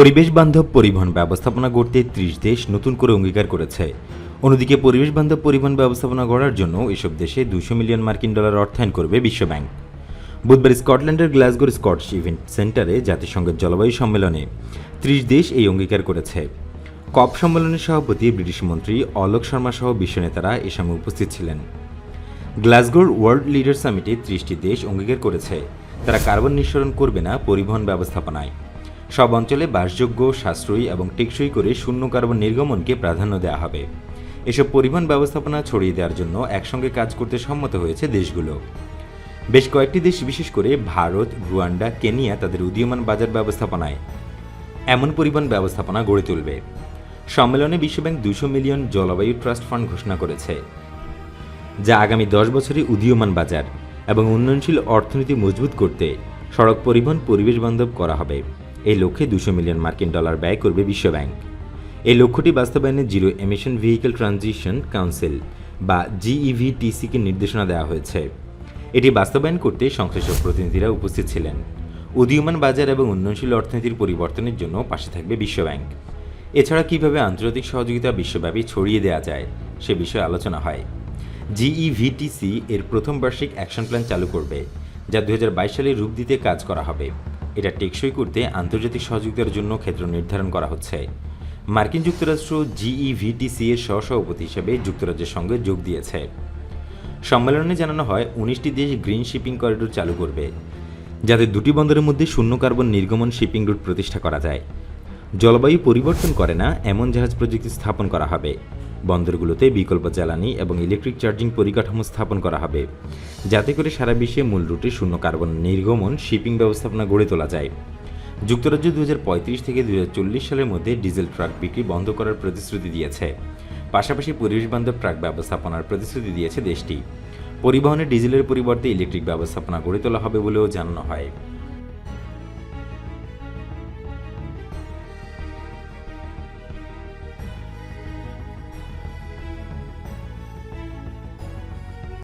পরিবেশ বান্ধব পরিবহন ব্যবস্থাপনা গড়তে ত্রিশ দেশ নতুন করে অঙ্গীকার করেছে। অন্যদিকে পরিবেশ বান্ধব পরিবহন ব্যবস্থাপনা গড়ার জন্য এসব দেশে দুশো মিলিয়ন মার্কিন ডলার অর্থায়ন করবে বিশ্বব্যাংক। বুধবার স্কটল্যান্ডের গ্লাসগোর স্কটিশ ইভেন্ট সেন্টারে জাতিসংঘের জলবায়ু সম্মেলনে ত্রিশ দেশ এই অঙ্গীকার করেছে। কপ সম্মেলনের সভাপতি, ব্রিটিশ মন্ত্রী অলোক শর্মা সহ বিশ্ব নেতারা এ সময় উপস্থিত ছিলেন। গ্লাসগোর ওয়ার্ল্ড লিডার সামিটে ত্রিশটি দেশ অঙ্গীকার করেছে। তারা কার্বন নিঃসরণ করবে না পরিবহন ব্যবস্থাপনায়। সব অঞ্চলে বাসযোগ্য, সাশ্রয়ী এবং টেকসই করে শূন্য কার্বন নির্গমনকে প্রাধান্য দেওয়া হবে। এসব পরিবহন ব্যবস্থাপনা ছড়িয়ে দেওয়ার জন্য একসঙ্গে কাজ করতে সম্মত হয়েছে দেশগুলো। বেশ কয়েকটি দেশ, বিশেষ করে ভারত, রুয়ান্ডা, কেনিয়া তাদের উদীয়মান বাজার ব্যবস্থাপনায় এমন পরিবহন ব্যবস্থাপনা গড়ে তুলবে। সম্মেলনে বিশ্বব্যাংক দুশো মিলিয়ন জলবায়ু ট্রাস্ট ফান্ড ঘোষণা করেছে, যা আগামী দশ বছরে উদীয়মান বাজার এবং উন্নয়নশীল অর্থনীতি মজবুত করতে সড়ক পরিবহন, পরিবেশ বান্ধব করা হবে। এই লক্ষ্যে দুশো মিলিয়ন মার্কিন ডলার ব্যয় করবে বিশ্বব্যাংক। এই লক্ষ্যটি বাস্তবায়নে zero emission vehicle transition council বা জিইভিটিসিকে নির্দেশনা দেওয়া হয়েছে। এটি বাস্তবায়ন করতে সংশ্লিষ্ট প্রতিনিধিরা উপস্থিত ছিলেন। উদীয়মান বাজার এবং উন্নয়নশীল অর্থনীতির পরিবর্তনের জন্য পাশে থাকবে বিশ্বব্যাংক। এছাড়া কীভাবে আন্তর্জাতিক সহযোগিতা বিশ্বব্যাপী ছড়িয়ে দেওয়া যায়, সে বিষয়ে আলোচনা হয়। জিইভিটিসি এর প্রথম বার্ষিক অ্যাকশন প্ল্যান চালু করবে, যা দু হাজার বাইশ সালে রূপ দিতে কাজ করা হবে। এটা টেকসই করতে আন্তর্জাতিক সহযোগিতার জন্য ক্ষেত্র নির্ধারণ করা হচ্ছে। মার্কিন যুক্তরাষ্ট্র জিইভিটিসি এর সহসভাপতি হিসেবে যুক্তরাজ্যের সঙ্গে যোগ দিয়েছে। সম্মেলনে জানানো হয়, উনিশটি দেশ গ্রিন শিপিং করিডোর চালু করবে, যাতে দুটি বন্দরের মধ্যে শূন্য কার্বন নির্গমন শিপিং রুট প্রতিষ্ঠা করা যায়। জলবায়ু পরিবর্তন করে না, এমন জাহাজ প্রযুক্তি স্থাপন করা হবে। বন্দরগুলোতে বিকল্প জ্বালানি এবং ইলেকট্রিক চার্জিং পরিকাঠামো স্থাপন করা হবে। যাতে করে সারা বিশ্বে মূল রুটে শূন্য কার্বন নির্গমন শিপিং ব্যবস্থাপনা গড়ে তোলা যায়। যুক্তরাজ্য দু হাজার পঁয়ত্রিশ থেকে দু হাজার চল্লিশ সালের মধ্যে ডিজেল ট্রাক বিক্রি বন্ধ করার প্রতিশ্রুতি দিয়েছে। পাশাপাশি পরিবেশ বান্ধব ট্রাক ব্যবস্থাপনার প্রতিশ্রুতি দিয়েছে দেশটি। পরিবহনে ডিজেলের পরিবর্তে ইলেকট্রিক ব্যবস্থাপনা গড়ে তোলা হবে বলেও জানানো হয়।